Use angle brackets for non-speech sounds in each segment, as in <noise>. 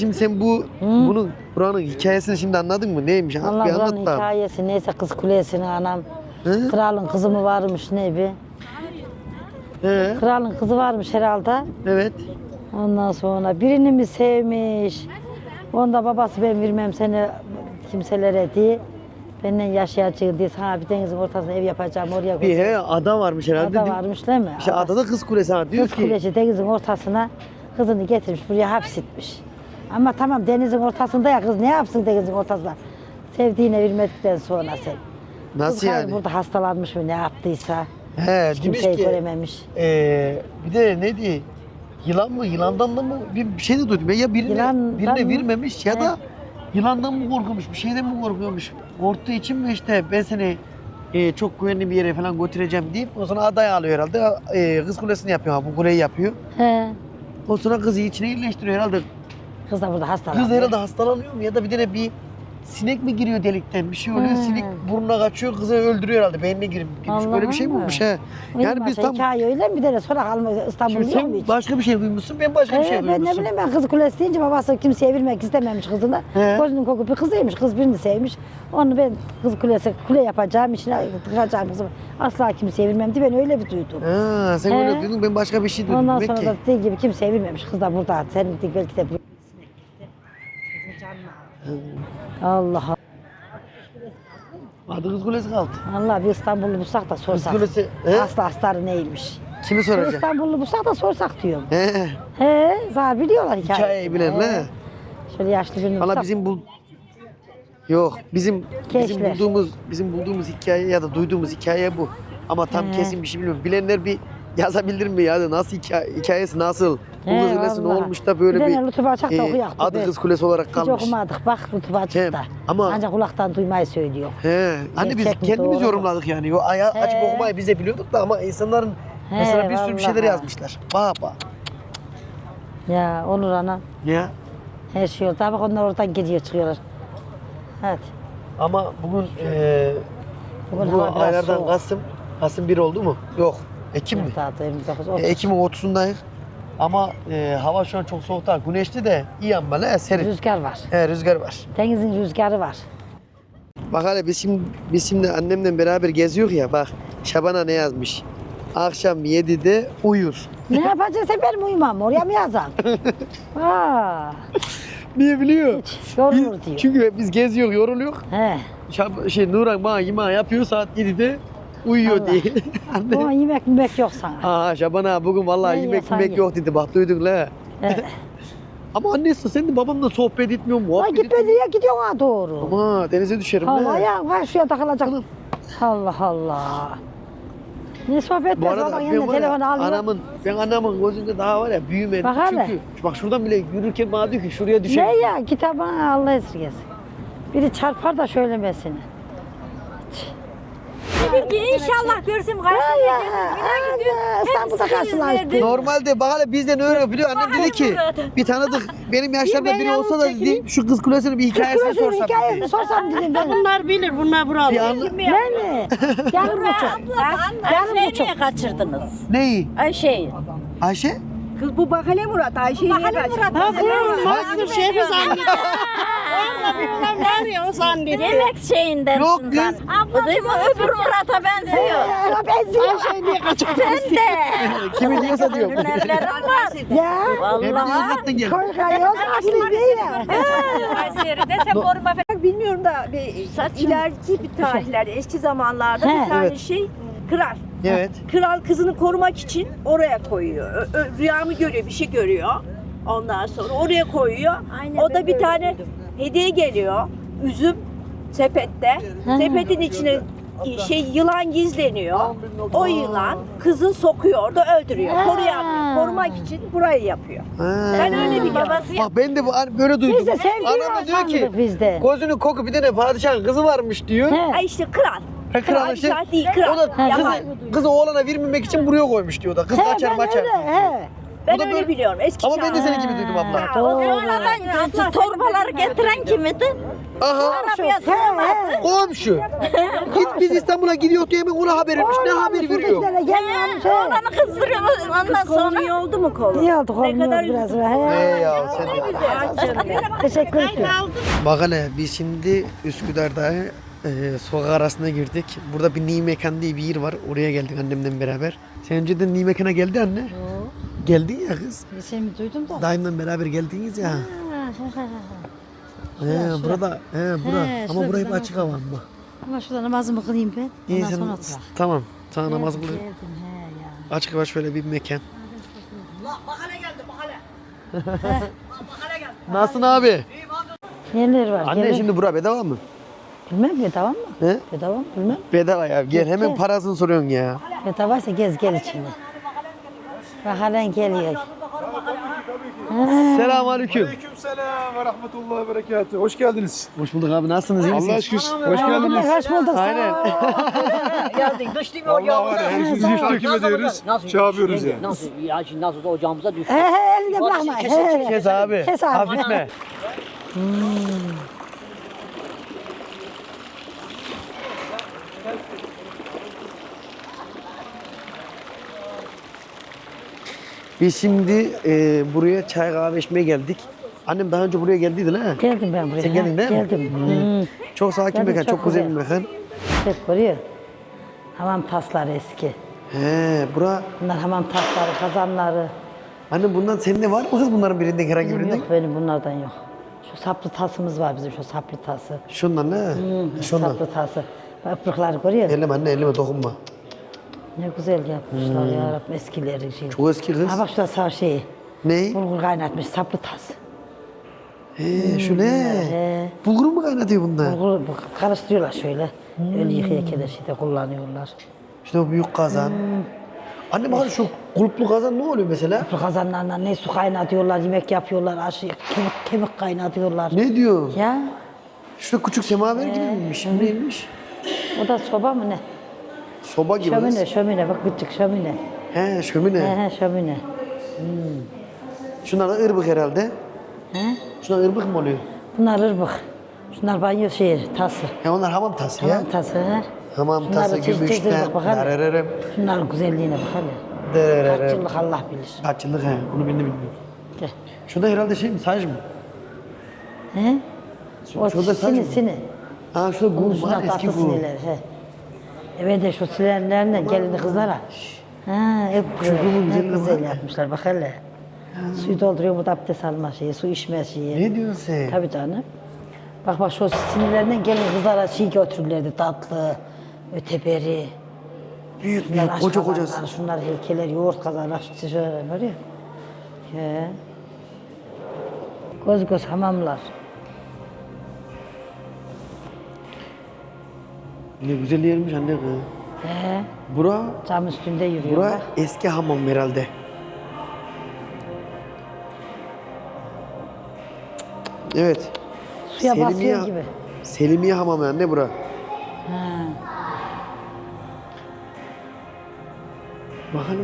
Şimdi sen bu bunun buranın hikayesini şimdi anladın mı? Neymiş? Ha, Allah bir buranın anlat da. hikayesi neyse kız kulesini anam. Hı? Kralın kızı mı varmış ne bir. He, Kralın kızı varmış herhalde. evet. Ondan sonra birini mi sevmiş? Onda babası ben vermem seni kimselere diye. Benden yaşayacağım diye sana bir denizin ortasına ev yapacağım oraya Bir he ada varmış herhalde. Ada varmış değil mi? İşte adada kız kulesi ha diyor Kız ki. kulesi denizin ortasına kızını getirmiş buraya hapsetmiş. Ama tamam denizin ortasında ya kız ne yapsın denizin ortasında? Sevdiğine vermedikten sonra sen. Nasıl Kız yani? burada hastalanmış mı ne yaptıysa. He Hiç kimseyi ki. görememiş. Ee, bir de ne diye? Yılan mı? Yılandan da mı? Bir, şey de duydum. Ya birine, Yılandan birine mı? vermemiş ya He. da yılandan mı korkmuş? Bir şeyden mi korkuyormuş? Korktuğu için mi işte ben seni e, çok güvenli bir yere falan götüreceğim deyip o sonra adaya alıyor herhalde. E, kız kulesini yapıyor. Bu kuleyi yapıyor. He. O sonra kızı içine yerleştiriyor herhalde. Kız da burada hastalanmış. Kız herhalde hastalanıyor mu ya da bir tane bir sinek mi giriyor delikten bir şey oluyor. He. Sinek burnuna kaçıyor kızı öldürüyor herhalde. Beynine girip girmiş. Böyle bir şey mi olmuş he? Yani biz tam hikaye öyle mi bir de sonra kalma İstanbul'da Şimdi sen başka bir şey duymuşsun, ben başka bir şey Ee, ben ne duymuşsun. bileyim ben kız kulesi deyince babası kimseye vermek istememiş kızını. He. Gözünün koku bir kızıymış. Kız birini sevmiş. Onu ben kız kulesi kule yapacağım, içine tıkacağım kızımı. Asla kimseye vermem diye ben öyle bir duydum. Ha, sen He. öyle duydun, ben başka bir şey duydum Ondan demek sonra ki. da dediği gibi kimseye vermemiş. Kız da burada. Senin belki de Allah Allah. Adı kız kulesi kaldı. Allah bir İstanbullu bulsak da Kız sorsak. kulesi, he? Hasta hastaları neymiş? Kimi Bir soracak? İstanbullu bulsak da sorsak diyorum. He, He, zaten biliyorlar hikayeyi. hikayeyi bilen He. ne? Şöyle yaşlı birini Valla bulsak. bizim bu... Yok, bizim bizim bulduğumuz bizim bulduğumuz hikaye ya da duyduğumuz hikaye bu. Ama tam He. kesin bir şey bilmiyorum. Bilenler bir yazabilir mi ya? Nasıl hikaye, hikayesi nasıl? Bu He, kız kulesi ne vallahi. olmuş da böyle Bir bir, tane Lütfü da adı kız kulesi olarak Hiç kalmış. okumadık bak Lütfü He, Açık'ta. ama Ancak kulaktan duymayı söylüyor. He, hani biz Gerçek mi, kendimiz doğru mu? yorumladık yani. Yo, aya, açıp He. okumayı biz de biliyorduk da ama insanların He, mesela bir sürü bir şeyler vallahi. yazmışlar. Baba. Ya olur ana. Ya. Her şey oldu. Bak onlar oradan giriyor çıkıyorlar. Hadi. Ama bugün eee Bugün bu hava biraz aylardan soğuk. Kasım, Kasım 1 oldu mu? Yok. Ekim mi? Daha da 29, E, 30. Ekim'in 30'undayız. Ama eee, hava şu an çok soğuk değil. Güneşli de iyi ama ne serin. Rüzgar var. He, rüzgar var. Denizin rüzgarı var. Bak hele biz şimdi, biz şimdi annemle beraber geziyor ya bak. Şaban'a ne yazmış? Akşam 7'de uyur. ne <laughs> yapacaksın sen benim uyumam oraya mı yazacaksın? <laughs> Aa, Niye biliyor? hiç yorulur Biz- diyor. Çünkü biz geziyor, yoruluyor. He. Şab şey Nuran bana yemeği yapıyor saat 7'de uyuyor Allah. diye. <laughs> Anne. yemek yemek yok sana. Aa Şaban abi bugün vallahi Ne yemek yesen yemek ye. yok dedi bak duydun la. <laughs> Ama annesi sen de babamla sohbet etmiyor mu? Lan git nereye gidiyorsun ha doğru. Ama denize düşerim Allah la. ayağın var şuraya takılacak. Allah Allah. Ne sohbet Bu var arada baban ben var ya, telefonu alıyor. anamın, ben anamın gözünde daha var ya büyümedim. Bak hele. Çünkü bak şuradan bile yürürken bana diyor ki şuraya düşerim. Ne ya kitabına Allah esirgesin. Biri çarpar da söylemesini. Dedim ki inşallah gelsin. Bina gidiyor. Allah, İstanbul'da Hepsi karşılaştık. yüzlerdi. Normalde bak hele bizden öyle biliyor. Annem dedi ki bir tanıdık <laughs> benim yaşlarımda biri olsa da dedi şu kız kulesinin bir hikayesini Kızın sorsam hikayesini dedi. sorsam dedim <laughs> ben. Bunlar bilir, bunlar buralı. Bir anla- Ne mi? Yarın buçuk. Yarın Ayşe'yi buçuk. niye kaçırdınız? Neyi? Ayşe'yi. Ayşe? Kız bu Bakale Murat Ayşe'yi niye kaçırdın? Murat. Ha bu Master Şef'i zannediyor. Orada var ya o zannediyor. Yemek şeyinden. Yok kız. Kızım öbür Murat'a benziyor. Ya benziyor. Ayşe'yi niye kaçırdın? Sen de. Kimi diyorsa diyor. Hünerlerim var. Ya. Ne biliyorsun Vallahi. zaten gel. Korkuyor. Aslı değil ya. Kayseri'de sen koruma Bilmiyorum da bir ileriki bir tarihlerde eski zamanlarda bir tane şey kral. Evet. Kral kızını korumak için oraya koyuyor. Ö- ö- rüyamı görüyor, bir şey görüyor. Ondan sonra oraya koyuyor. o da bir tane hediye geliyor. Üzüm sepette. Sepetin içine şey yılan gizleniyor. O yılan kızı sokuyor orada öldürüyor. Ha. Koruyamıyor. Korumak için burayı yapıyor. Ha. Ben öyle biliyorum. babası Bak ben de bu, hani böyle duydum. Biz de sevgi Anam var da diyor ki biz de. gözünü koku bir tane padişahın kızı varmış diyor. He. Ay işte kral. Ha, kral Kral işte. şart değil O kral. da Ha, kızı, kızı oğlana vermemek için buraya koymuş diyor da. Kız He, kaçar ben maçar. öyle, he. Ben da öyle böyle- biliyorum. Eski Ama ben de çağ. senin gibi duydum abla. Ha, o Sonradan torbaları getiren kimidi? Aha. Arabaya sığmadı. Komşu. Git biz İstanbul'a gidiyor diye hemen ona haber vermiş. Ne haberi veriyor? He. Oğlanı kızdırıyorlar ondan sonra. oldu mu kolun? İyi oldu Ne kadar biraz. üzüldüm. He. Ya sen. Teşekkür ederim. Bak hele biz şimdi Üsküdar'da e, sokak arasına girdik. Burada bir Ni Mekan diye bir yer var. Oraya geldik annemle beraber. Sen önceden Ni Mekan'a geldi anne. Geldin ya kız. Şey mi duydum da. Daimden beraber geldiniz ya. He, burada, he, bura. He, ama burayı güzel açık hava ama. Ama şurada namazımı kılayım ben. İyi Ondan sen, sonra oturak. tamam. Sana namaz kıl. Geldim he ya. Açık hava şöyle bir mekan. <laughs> Nasılsın abi? Neler var? Anne Gelin. şimdi bura bedava mı? Bilmem bedava mı? He? Bedava mı? Bilmem. Bedava ya. Gel hemen Peki. parasını soruyorsun ya. Bedavaysa gez gel içine. Bak halen geliyor. Selamun aleyküm. Aleykümselam ve rahmetullahi ve berekatuhu. Hoş geldiniz. Hoş bulduk abi. Nasılsınız? iyi Allah misiniz? şükür. Hoş geldiniz. Hoş bulduk. Aynen. <laughs> Allah var ya, her şeyi takip ediyoruz. Şey yapıyoruz ya. Nasıl ya şimdi nasıl olsa ocağımıza düştü. He he elinde bırakma. He, he. Kes abi. Kes abi. Hafifme. Biz şimdi e, buraya çay kahve içmeye geldik. Annem daha önce buraya geldiydi ha. Geldim ben buraya. Sen geldin değil mi? Geldim. Hmm. Çok sakin Geldim, mekan, çok, çok güzel bir mekan. Hep görüyor. Hamam tasları eski. He, bura. Bunlar hamam tasları, kazanları. Annem bundan senin var mı kız bunların birinden herhangi Benim birinden? yok benim bunlardan yok. Şu saplı tasımız var bizim şu saplı tası. Şundan ne? Şundan. Saplı tası. Bak ıpırıkları görüyor musun? Elleme anne elleme dokunma. Ne güzel yapmışlar ya Rabbim eskileri şey. Çok eski kız. Ha bak şurada sağ şeyi. Ne? Bulgur kaynatmış saplı tas. He, şu ne? He. Bulgur mu kaynatıyor bunda? Bulgur bu- karıştırıyorlar şöyle. Öyle yıkaya şeyde kullanıyorlar. İşte o büyük kazan. Anne bak şu kulplu kazan ne oluyor mesela? Bu kazanlarla ne su kaynatıyorlar, yemek yapıyorlar, aşı, kemik, kemik kaynatıyorlar. Ne diyor? Ya Şurada küçük semaver gibi miymiş? Neymiş? o da soba mı ne? Soba gibi. Şömine, şömine bak küçük şömine. He şömine. He he şömine. Şunlar da ırbık herhalde. He? Şunlar ırbık mı oluyor? Bunlar ırbık. Şunlar banyo şey, tası. Ya onlar hamam tası ya. Hamam tası he. Hamam Şunlar tası gümüşten. Darararım. Şunların güzelliğine bak hele. Kaç yıllık Allah bilir. Kaç yıllık he? Onu ben de bilmiyorum. Gel. Şurada herhalde şey mi? Saj mı? He? O Şurada saj sini mı? sini. Ha şurada gum var eski gum. he. Evet de şu silerlerle gelin kızlara. Ha, hep güzelliğine güzel yapmışlar bak hele. Suyu dolduruyor bu da abdest alma şeyi, su içme şeyi. Ne diyorsun sen? Tabii canım. Bak bak şu sinirlerinden gelin kızlara şey götürürlerdi tatlı, öteberi. Büyük büyük koca koca. Şunlar heykeler, yoğurt kazanlar, şöyle görüyor He. Göz göz hamamlar. Ne güzel yermiş anne kız. He. Bura, Cam üstünde yürüyor bura bak. eski hamam herhalde. Evet. Suya basıyor gibi. Selimiye hamamı anne bura. Ha. Bak hele.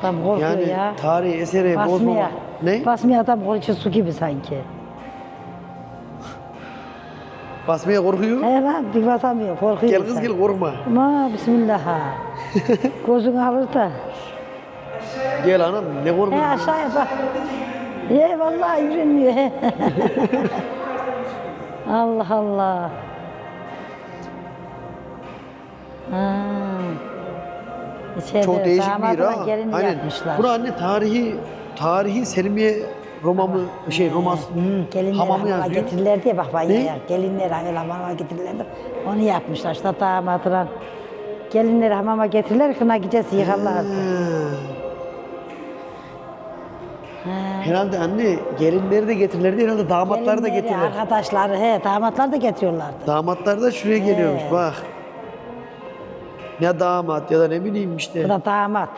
Adam korkuyor Yani ya. tarihi eseri bozmama. Basmaya. Ne? Basmaya adam korkuyor su gibi sanki. Basmaya korkuyor. He lan bir basamıyor korkuyor. Gel kız insan. gel korkma. Ama bismillah ha. <laughs> Gözünü alır da. Gel anam ne He korkuyorsun? aşağıya bak. He vallahi yürünmüyor. he. <laughs> Allah Allah. Ha. İçeride Çok değişik bir yer damadına ha. Aynen. yapmışlar. Bura anne tarihi tarihi Selimiye Romamı şey Romas Gelinler hamamı hamama yazıyor. getirirler diye bak banyoya. Ne? Gelinler hamama getirirler de onu yapmışlar. İşte damatla gelinleri hamama getirirler kına gecesi yıkarlardı. Ha. Herhalde anne gelinleri de getirirlerdi herhalde damatları da Gelinleri, getirirler. Arkadaşları he damatlar da getiriyorlardı. Damatlar da şuraya geliyormuş bak. Ya damat ya da ne bileyim işte. Bu da damat.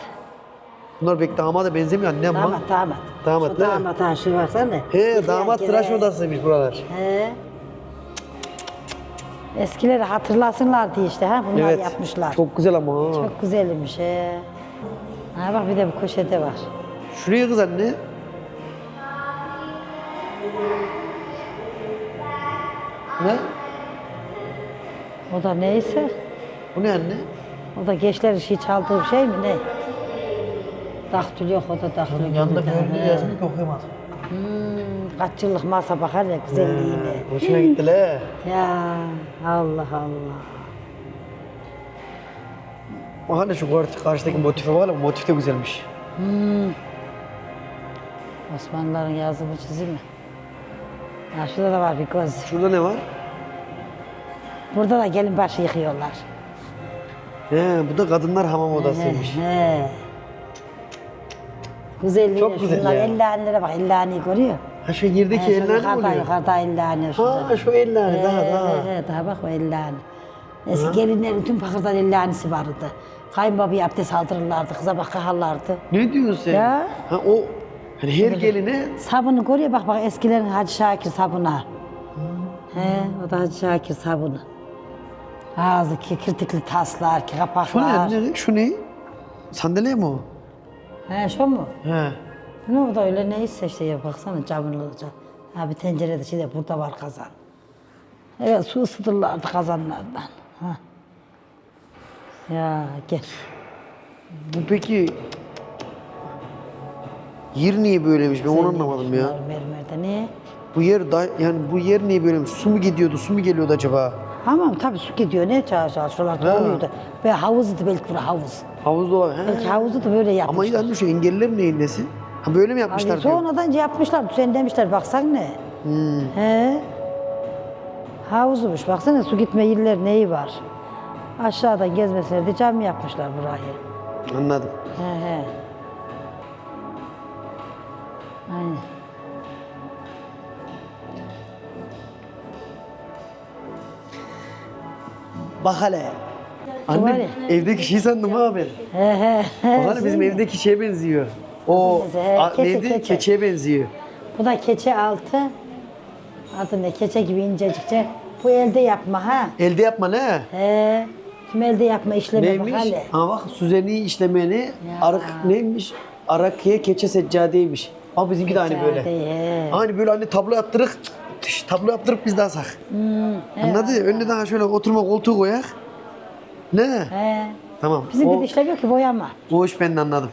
Bunlar pek damada benzemiyor anne ama. Damat damat. Damat, Şu değil mi? damat ha şu baksana. He damat tıraş odasıymış buralar. He. Eskileri hatırlasınlar diye işte ha bunlar evet. yapmışlar. Çok güzel ama ha. Çok güzelmiş he. Ha bak bir de bu köşede var. Şuraya kız anne. Ne? O da neyse. Bu ne anne? O da gençler işi çaldığı şey mi ne? Daktül yok o da daktül. Yanında gördüğü He. yazmıyor ki okuyamaz. Hmm, kaç yıllık masa bakar ya güzelliğine. Hoşuna gitti le. Ya Allah Allah. Bak hani şu karşı- karşıdaki motife var ya motif de güzelmiş. Hmm. Osmanlıların yazımı çizimi. Ha, şurada da var bir göz. Şurada ne var? Burada da gelin başı yıkıyorlar. He, bu da kadınlar hamam odasıymış. He, he. Güzelliğine Çok güzel şunlar ya. ellihanelere bak ellihani görüyor. Ha şu yerdeki He, şu eller ne yukarıda, oluyor? Yukarıda ellihani şurada. Ha şu eller He, daha daha. he, daha bak o ellihani. Eski gelinlerin tüm pakırdan ellihanisi vardı. Kayınbabaya abdest aldırırlardı, kıza bakarlardı. Ne diyorsun sen? Ya. Ha o hani her geline Sabunu görüyor bak bak eskilerin Hacı Şakir sabunu. He, o da Hacı Şakir sabunu. Ağzı kirtikli taslar, ki şu ne kapaklar. Şu ne? Sandalye mi o? He, şu mu? He. Ne o da öyle neyse işte ya baksana camlı olacak. Ha bir tencerede şey de burada var kazan. Evet su ısıtırlardı kazanlardan. Ha. Ya gel. Bu peki yer niye böyleymiş ben onu anlamadım ya. Mermerde ne? Bu yer da, yani bu yer niye böyleymiş? Su mu gidiyordu, su mu geliyordu acaba? Tamam tabii su gidiyor ne çağır çağır şuralarda Ha. oluyordu. Ve havuzdu belki bura havuz. Havuzda olan. He. Belki havuzu da böyle Ama yapmışlar. yani şu engelliler neyin nesi? Ha böyle mi yapmışlar Abi diyor. sonradan yapmışlar, düzenlemişler baksan ne? Hmm. He. Havuzmuş baksana su gitme yerler neyi var? Aşağıdan gezmesinler de cam yapmışlar burayı. Anladım. He he. Aynen. Bak hele. var Anne ya. evdeki şey sandım ben. He he. bizim evdeki şeye benziyor. O He, a, keçe, neydi? keçe. Keçeye benziyor. Bu da keçe altı. Adı ne? Keçe gibi incecikçe. Bu elde yapma ha. Elde yapma ne? He. Tüm elde yapma işleme Neymiş? bak hele. Ha bak Süzeni işlemeni arak neymiş? Arakiye keçe seccadeymiş. Ama bizimki de aynı böyle. He. Hani böyle hani tablo yaptırık, tış, tablo yaptırıp biz de alsak. Hmm, he. Anladın? Önüne daha şöyle oturma koltuğu koyak. Ne? He. Tamam. Bizim o, bir işlem yok ki boyama. o iş ben de anladım.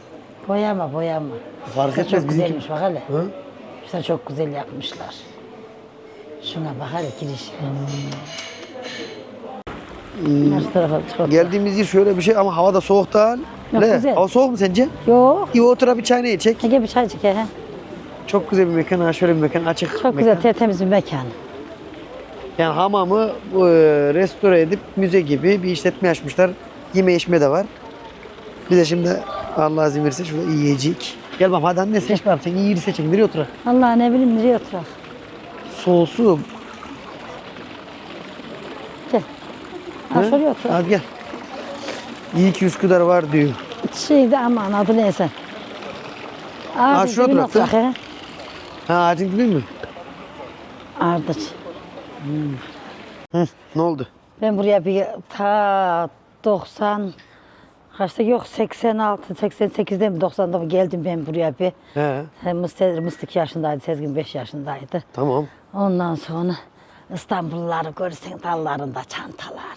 Boyama boyama. Fark etmez Çok güzelmiş bak hele. Şurada çok güzel yapmışlar. Şuna bak hele giriş. Hmm. Çıkart. Geldiğimiz yer şöyle bir şey ama hava da soğuk değil. Yok, Ne? güzel. Hava soğuk mu sence? Yok. İyi otur bir çayını içek. Gel bir çay çek he. Çok güzel bir mekan. Ha şöyle bir mekan açık. Çok mekan. güzel tertemiz bir mekan. Yani hamamı e, restore edip müze gibi bir işletme açmışlar. Yeme içme de var. Bir de şimdi Allah izin verirse şurada yiyecek. Gel bakalım hadi anne seç bakalım. Sen iyi yeri seçin. Nereye otur? Allah ne bileyim nereye oturak. Soğusu. Gel. Ha şuraya otur. Hadi gel. İyi ki Üsküdar var diyor. Şeyde aman adı neyse. Ağacın şurada dibine oturak, oturak he. Ha ağacın gibi mi? Ardıç. Hı, ne oldu? Ben buraya bir ta 90 kaçta yok 86 88'de mi 90'da mı geldim ben buraya bir. He Mıstık, Mıstık yaşındaydı, Sezgin 5 yaşındaydı. tamam. Ondan sonra İstanbulluları görsen dallarında çantalar,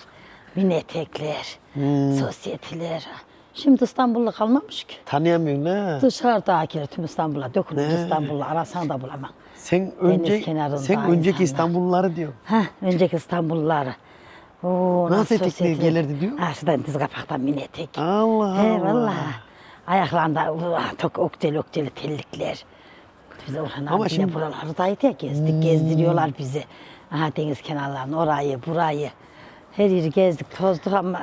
mini etekler, sosyeteler. Şimdi İstanbullu kalmamış ki. Tanıyamıyorsun ha. Dışarıdakiler tüm İstanbul'a dökülmüş İstanbul'u arasan da bulamam. Sen önce kenarında sen önceki insanlar. İstanbulluları diyor. Heh, önceki İstanbulluları. Oo, Nasıl etekle sosyeteler. gelirdi diyor? Şuradan diz kapaktan mini etek. Allah He Allah. vallahi. Ayaklarında uh, çok okçeli okçeli tellikler. Biz Orhan Ama abi şimdi- yine buralardaydı ya gezdik, gezdiriyorlar bizi. Aha deniz kenarlarını, orayı, burayı. Her yeri gezdik, tozduk ama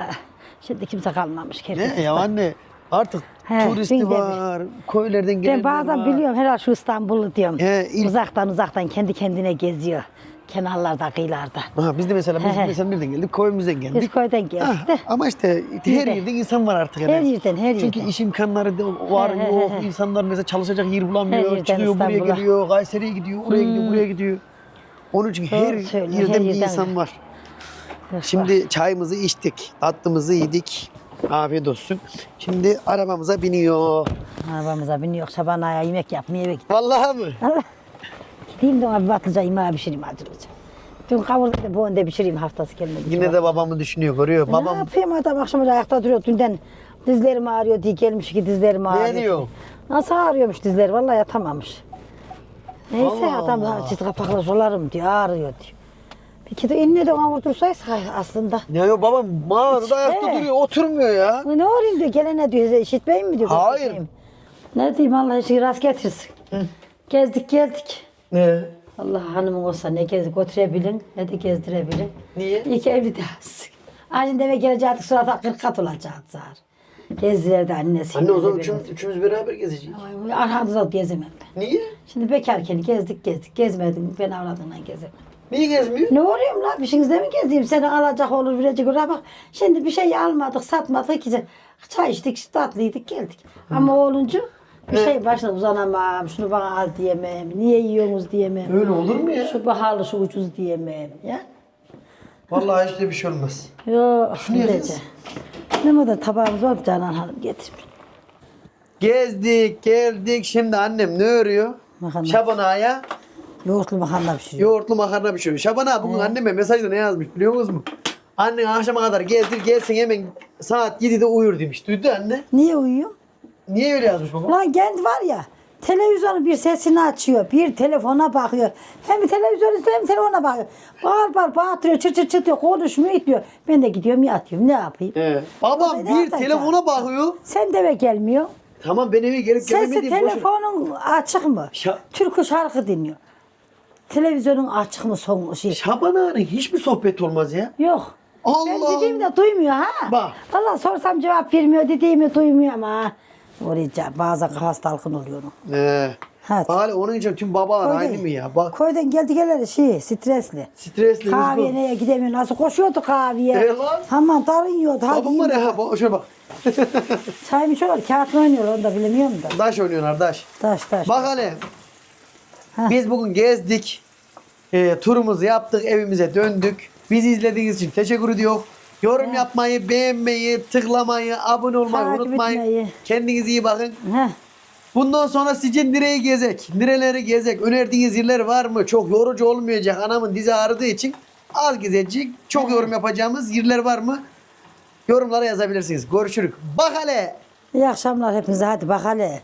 şimdi kimse kalmamış. Herkes Ne ya anne artık He, turisti bir. var, köylerden gelenler Ben bazen var. biliyorum herhalde şu İstanbul'u diyorum. He, ilk- Uzaktan uzaktan kendi kendine geziyor. Kenarlarda, kıyılarda. Aha, biz de mesela biz He, mesela nereden geldik? Köyümüzden geldik. Biz köyden geldik de. ama işte her de. yerde insan var artık. yani. Her yerden, her Çünkü yerden. iş imkanları da var He, he, yok. he. İnsanlar mesela çalışacak yer bulamıyor. Her yerden Çıkıyor buraya İstanbul'a. geliyor. Kayseri'ye gidiyor. Oraya gidiyor. Buraya gidiyor. Onun için Doğru her söylüyor, yerden her bir yerden. insan var. Şimdi çayımızı içtik. Tatlımızı yedik. Afiyet olsun. Şimdi arabamıza biniyor. Arabamıza biniyor. Şabanaya yemek yapmaya eve gidiyor. Vallahi mı? Gideyim de ona bir patlıcan yemeği pişireyim acılıca. Dün kavurdum da bu önde pişireyim haftası gelmedi. Yine de babamı düşünüyor görüyor. Ne Babam yapayım adam akşam ayakta duruyor. Dünden dizlerim ağrıyor diye gelmiş ki dizlerim ağrıyor. ne diyor? Nasıl ağrıyormuş dizleri? Vallahi yatamamış. Neyse Allah adam Allah. çift kapakla solarım diyor, ağrıyor diyor. Peki de inne de ona vurdursayız aslında. Ya yok babam mağarada ayakta duruyor oturmuyor ya. Ne olayım diyor, gelene diyor, işitmeyeyim mi diyor. Hayır. Ne diyeyim Allah işi rast getirsin. Gezdik geldik. Ne? Allah hanımın olsa ne gez götürebilin ne de gezdirebilin. Niye? İyi ki evli değilsin. Aynı eve gelecektik sonra kırk kat olacak zar. Gezdiler de annesi. Anne o zaman üçümüz, üçümüz beraber gezeceğiz. Ay, Arkamızda gezemem ben. Niye? Şimdi bekarken gezdik gezdik. Gezmedim ben avradımla gezemem. Niye gezmiyor? Ne oluyorum lan? İşinizde mi gezeyim? Seni alacak olur verecek olur. Ha Bak şimdi bir şey almadık satmadık. Ki çay içtik tatlıydık geldik. Ama oğluncu bir şey başına uzanamam. Şunu bana al diyemem. Niye yiyorsunuz diyemem. Öyle olur mu ya? Şu pahalı şu ucuz diyemem. Ya. Vallahi hiç de bir şey olmaz. Yok. Şunu. Ne kadar tabağımız var Canan Hanım getir. Gezdik, geldik. Şimdi annem ne örüyor? Makarna. Şaban Ağa'ya Yoğurtlu makarna pişiriyor. yoğurtlu makarna pişiriyor. Şaban Ağa bugün anneme mesajda ne yazmış biliyor musunuz? Annen akşama kadar gezdir gelsin hemen saat 7'de uyur demiş. Duydu anne. Niye uyuyorum? Niye öyle yazmış baba? Lan kendi var ya televizyonun bir sesini açıyor, bir telefona bakıyor. Hem televizyon izliyor hem telefona bakıyor. Bağır bağır bağırtıyor, çıt çıt çıt diyor, konuşmuyor, etmiyor. Ben de gidiyorum yatıyorum, ne yapayım? He. Babam Ne bir yapacağım? telefona bakıyor. Sen de eve gelmiyor. Tamam ben eve gelip Sesi gelemediğim boş ver. telefonun açık mı? Şa- Türkü şarkı dinliyor. Televizyonun açık mı son şey? Şaban Ağa'nın hiçbir sohbet olmaz ya. Yok. Allah Ben dediğimi de duymuyor ha. Bak. Valla sorsam cevap vermiyor, dediğimi duymuyor ama. Oraya bazen kafası dalgın oluyor. He. Hadi. Bari onun için tüm babalar Koy aynı değil. mı ya? Bak Köyden geldi geleli şey stresli. stresli Kahveye hızlı. neye gidemiyor. Nasıl koşuyordu kahveye. E lan. Aman darın yiyordu. Hadi Babam var ya ha bak, şöyle bak. Çay mı içiyorlar? Kağıt mı oynuyorlar onu da bilemiyorum da. Taş oynuyorlar taş. Taş taş. Bak hele. Biz bugün gezdik. E, turumuzu yaptık. Evimize döndük. Bizi izlediğiniz için teşekkür ediyor. Yorum yapmayı, beğenmeyi, tıklamayı, abone olmayı Takip unutmayın. etmeyi. Kendinize iyi bakın. Heh. Bundan sonra sizce nereyi gezek? Nereleri gezek? Önerdiğiniz yerler var mı? Çok yorucu olmayacak. Anamın dizi ağrıdığı için az gezecek. Çok yorum yapacağımız yerler var mı? Yorumlara yazabilirsiniz. Görüşürük. Bak hele. İyi akşamlar hepinize. Hadi bak hele.